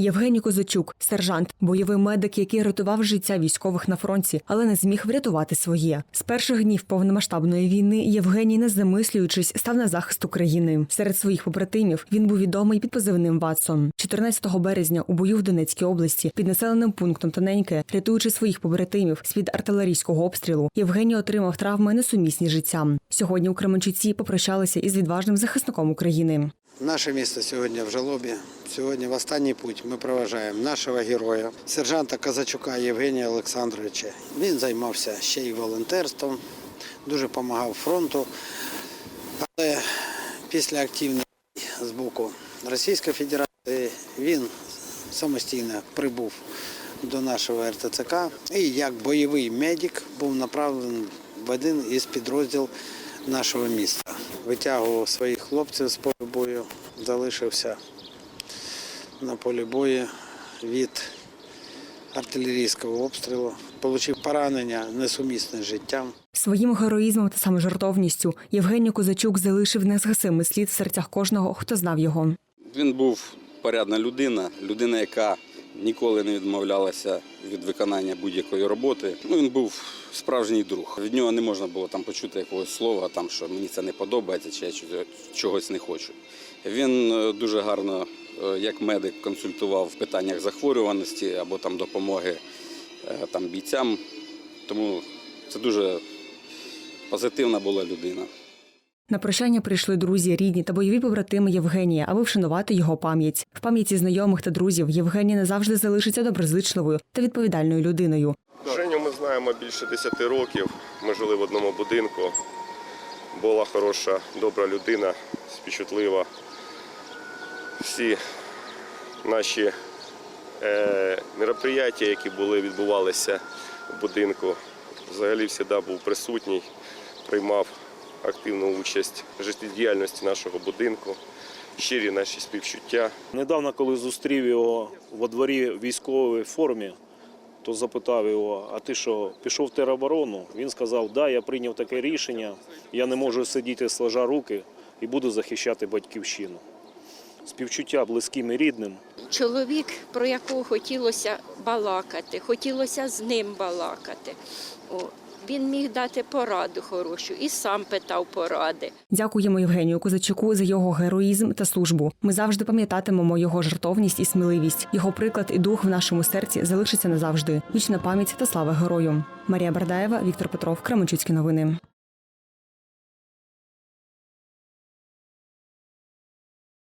Євгеній Козачук, сержант, бойовий медик, який рятував життя військових на фронті, але не зміг врятувати своє. З перших днів повномасштабної війни Євгеній, не замислюючись, став на захист України. Серед своїх побратимів він був відомий під позивним Ватсон. 14 березня у бою в Донецькій області під населеним пунктом Тоненьке, рятуючи своїх побратимів з під артилерійського обстрілу, Євгеній отримав травми несумісні життям. Сьогодні у Кременчуці попрощалися із відважним захисником України. Наше місто сьогодні в жалобі. Сьогодні в останній путь ми проважаємо нашого героя, сержанта Казачука Євгенія Олександровича. Він займався ще й волонтерством, дуже допомагав фронту. Але після активної з боку Російської Федерації він самостійно прибув до нашого РТЦК і як бойовий медик був направлений в один із підрозділів нашого міста. Витягував своїх хлопців з полю бою, залишився на полі бою від артилерійського обстрілу, отримав поранення несумісне з життям. Своїм героїзмом та саможертовністю Євгеній Козачук залишив незгасимий слід в серцях кожного, хто знав його. Він був порядна людина, людина, яка ніколи не відмовлялася від виконання будь-якої роботи. Ну, він був справжній друг. Від нього не можна було там почути якогось слова, там, що мені це не подобається, чи я чогось не хочу. Він е, дуже гарно, е, як медик, консультував в питаннях захворюваності або там допомоги е, там, бійцям. Тому це дуже позитивна була людина. На прощання прийшли друзі, рідні та бойові побратими Євгенія, аби вшанувати його пам'ять. В пам'яті знайомих та друзів Євгеній назавжди залишиться доброзичливою та відповідальною людиною. Женю ми знаємо більше 10 років. Ми жили в одному будинку. Була хороша, добра людина, співчутлива. Всі наші е, мероприяття, які були, відбувалися в будинку, взагалі завжди був присутній, приймав активну участь в життєдіяльності нашого будинку. Щирі наші співчуття. Недавно, коли зустрів його во дворі в військовій формі, то запитав його: а ти що, пішов в тероборону? Він сказав, да, я прийняв таке рішення, я не можу сидіти сложа руки і буду захищати батьківщину. Співчуття близьким і рідним. чоловік, про якого хотілося балакати, хотілося з ним балакати. О, він міг дати пораду хорошу і сам питав поради. Дякуємо Євгенію Козачуку за його героїзм та службу. Ми завжди пам'ятатимемо його жертовність і сміливість. Його приклад і дух в нашому серці залишиться назавжди. Вічна пам'ять та слава герою. Марія Бардаєва, Віктор Петров, Кременчуцькі новини.